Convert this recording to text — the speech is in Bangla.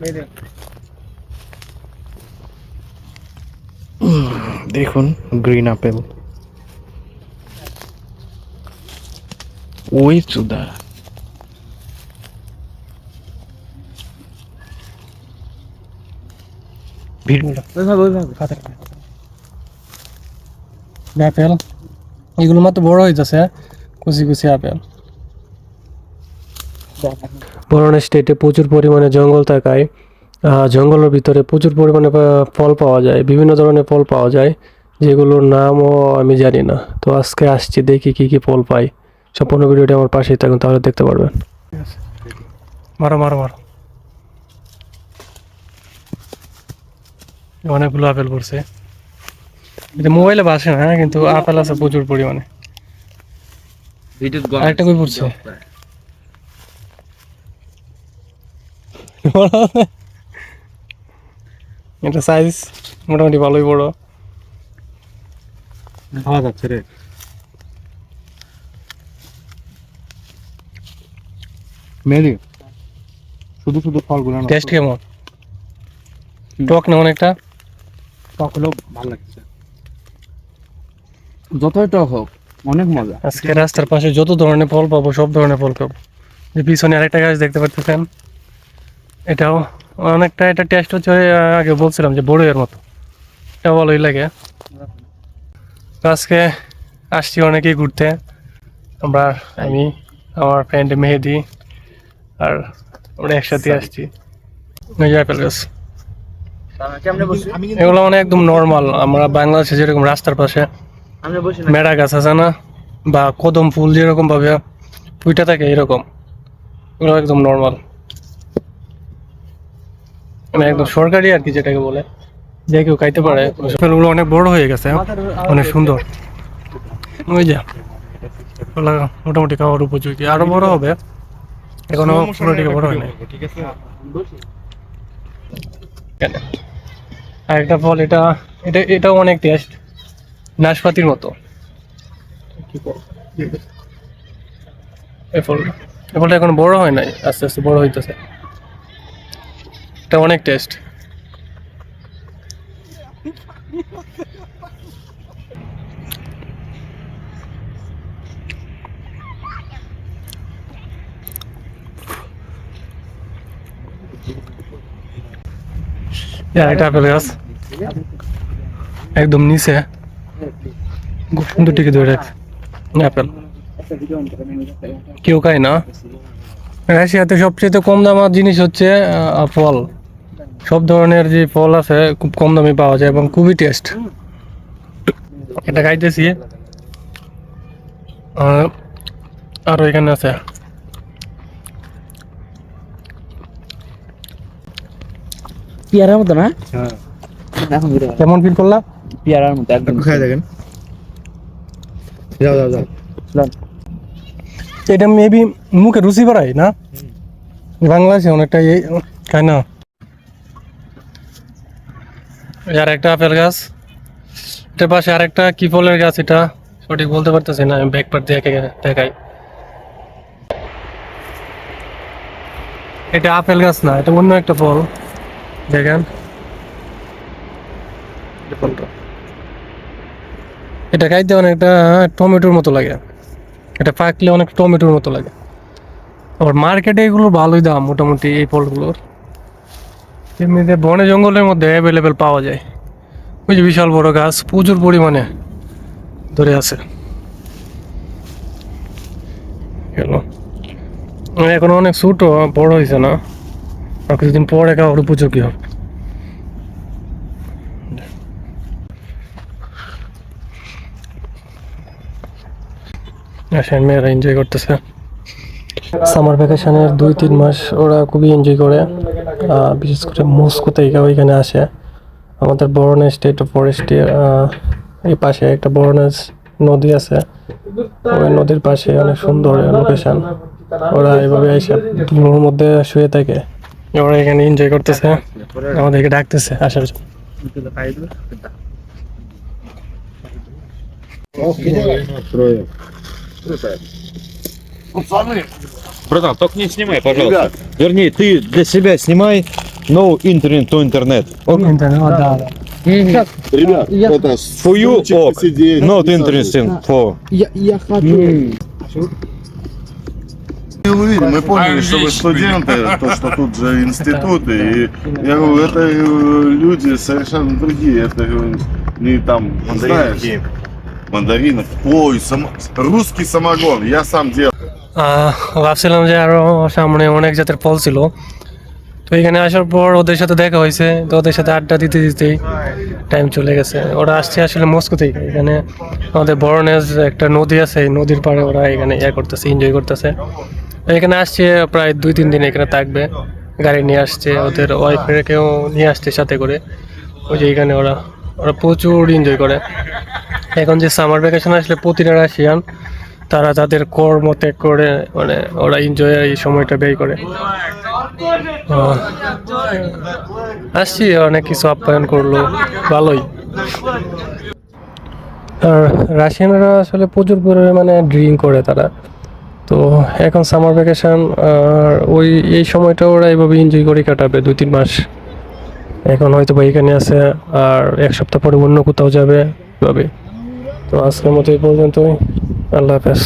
মেরে দেখুন গ্রিন আপেল ওই চুদা। আপেল এগুলো মাত্র বড় হইতেছে কুচি কুচি আপেল বরনা স্টেটে প্রচুর পরিমাণে জঙ্গল থাকায় জঙ্গলের ভিতরে প্রচুর পরিমাণে ফল পাওয়া যায় বিভিন্ন ধরনের ফল পাওয়া যায় যেগুলোর নামও আমি জানি না। তো আজকে আসছি দেখি কি কি ফল পাই। সম্পূর্ণ ভিডিওটি আমার পাশেই থাকুন তাহলে দেখতে পারবেন। মারো মারো মারো। অনেকগুলো আপেল পড়ছে। এটা মোবাইলে বাসে না হ্যাঁ, কিন্তু আপেল আছে প্রচুর পরিমাণে। আরেকটা কই পড়ছে? এটা সাইজ মোটামুটি ভালোই বড়। খাওয়া যাচ্ছে রে। মেরি শুধু শুধু ফলগুলো না টেস্ট কেমন? টক না অনেকটা টক হলেও ভালো লাগছে। যতই টক হোক অনেক মজা। আজকে রাস্তার পাশে যত ধরনের ফল পাবো সব ধরনের ফল পাবো যে পিছনে আরেকটা গাছ দেখতে পাচ্ছেন এটাও অনেকটা এটা টেস্ট হচ্ছে আগে বলছিলাম যে বড়ইয়ের মতো। এটা ভালোই লাগে। আজকে আসছি অনেকেই ঘুরতে। আমরা আমি আমার ফ্রেন্ড মেহেদি আর আমরা একসাথে আসছি। গাছ এগুলো মানে একদম নর্মাল আমরা বাংলাদেশে যেরকম রাস্তার পাশে মেড়া গাছ আছে না বা কদম ফুল যেরকম ভাবে ফুইটা থাকে এরকম। ওগুলো একদম নর্মাল মানে একদম সরকারি আর কি যেটাকে বলে যে কেউ খাইতে পারে। ওগুলো অনেক বড় হয়ে গেছে অনেক সুন্দর। ওই যে মোটামুটি খাওয়ার উপযোগী। আরও বড় হবে এখনও পুরোটিকে বড় হয় নাই। ঠিক আছে আর একটা ফল এটা এটা এটাও অনেক টেস্ট নাশপাতির মতো। এই ফলটা এই ফলটা এখন বড় হয় নাই আস্তে আস্তে বড় হইতেছে। এটা অনেক টেস্ট। এটা আপেল গাছ। একদম নিচে। খুব সুন্দর টিকে ধরে রাখছে। আপেল কেউ খায় না। রাশিয়াতে সবচেয়ে কম দামার জিনিস হচ্ছে ফল। সব ধরনের যে ফল আছে খুব কম দামে পাওয়া যায় এবং খুবই টেস্ট এটা খাইতেছি। আরও এখানে আছে। পেয়ারার মতো না? হ্যাঁ। কেমন ফিল করলাম পেয়ারার মতো একদম। খাই দেখেন। যাও যাও যাও। এটা মেবি মুখে রুচি বাড়ায় না? বাংলাদেশে অনেকটা এই খায় না? আর একটা আপেল গাছ। এটার পাশে আরেকটা কি ফলের গাছ এটা? সঠিক বলতে পারতেছি না আমি ব্যাক পার্ট দেখে দেখাই। এটা আপেল গাছ না এটা অন্য একটা ফল। দেখেন। এটা খাইতে অনেকটা টমেটোর মতো লাগে। এটা পাকলে অনেক টমেটোর মতো লাগে। আবার মার্কেটে এগুলো ভালোই দাম মোটামুটি এই ফলগুলোর। এমনিতে বনে জঙ্গলের মধ্যে অ্যাভেলেবেল পাওয়া যায়। ওই যে বিশাল বড় গাছ, প্রচুর পরিমাণে ধরে আছে। গেল। এখন অনেক ছোট, বড় হয়েছে না। আর কিছুদিন পরে খাওয়ার উপযোগী হবে। আসেন, মেয়েরা এনজয় করতেছে। সামার ভ্যাকেশনের দুই তিন মাস ওরা খুবই এনজয় করে। আহ, বিশেষ করে মস্কো থেকে ওইখানে আসে। আমাদের বরনা স্টেট ফরেস্টের এই পাশে একটা বরনা নদী আছে। ওই নদীর পাশে অনেক সুন্দর লোকেশন ওরা এভাবে এসে ধুলোর মধ্যে শুয়ে থাকে। ওরা এখানে এনজয় করতেছে। আমাদেরকে ডাকতেছে আসার জন্য। Братан, только не снимай, пожалуйста. Ребят. Вернее, ты для себя снимай, no internet to internet. Ok? Ребят, это For you, стульчик ок. посидеть, Not не interesting for. Я, я хочу. И вы видите, мы поняли, что вы студенты, то, что тут же институты. И я говорю, это э, люди совершенно другие. Это э, не там, знаешь, мандаринов. Ой, сам- русский самогон, я сам делал. ভাবছিলাম যে আরও সামনে অনেক জাতের ফল ছিল। তো এখানে আসার পর ওদের সাথে দেখা হয়েছে, তো ওদের সাথে আড্ডা দিতে দিতেই টাইম চলে গেছে। ওরা আসছে আসলে মস্কো থেকে। এখানে আমাদের বরনেজ একটা নদী আছে, এই নদীর পাড়ে ওরা এখানে ইয়ে করতেছে এনজয় করতেছে। এখানে আসছে প্রায় দুই, তিন দিন এখানে থাকবে। গাড়ি নিয়ে আসছে, ওদের ওয়াইফেরকেও নিয়ে আসছে সাথে করে। ওই যে এখানে ওরা ওরা প্রচুর এনজয় করে। এখন যে সামার ভ্যাকেশন আসলে প্রতিটা রাশিয়ান তারা তাদের কর্ম ত্যাগ করে মানে ওরা এনজয় এই সময়টা ব্যয় করে। আসছি, অনেক কিছু আপ্যায়ন করল, ভালোই। আর রাশিয়ানরা আসলে প্রচুর পরিমাণে ড্রিঙ্ক করে তারা। তো এখন সামার ভ্যাকেশন আর ওই, এই সময়টা ওরা এইভাবে এনজয় করে কাটাবে দুই তিন মাস। এখন হয়তো বা এখানে আছে, আর এক সপ্তাহ পরে অন্য কোথাও যাবে এভাবে তো আজকের মতো এই পর্যন্তই। আল্লাহ হাফেজ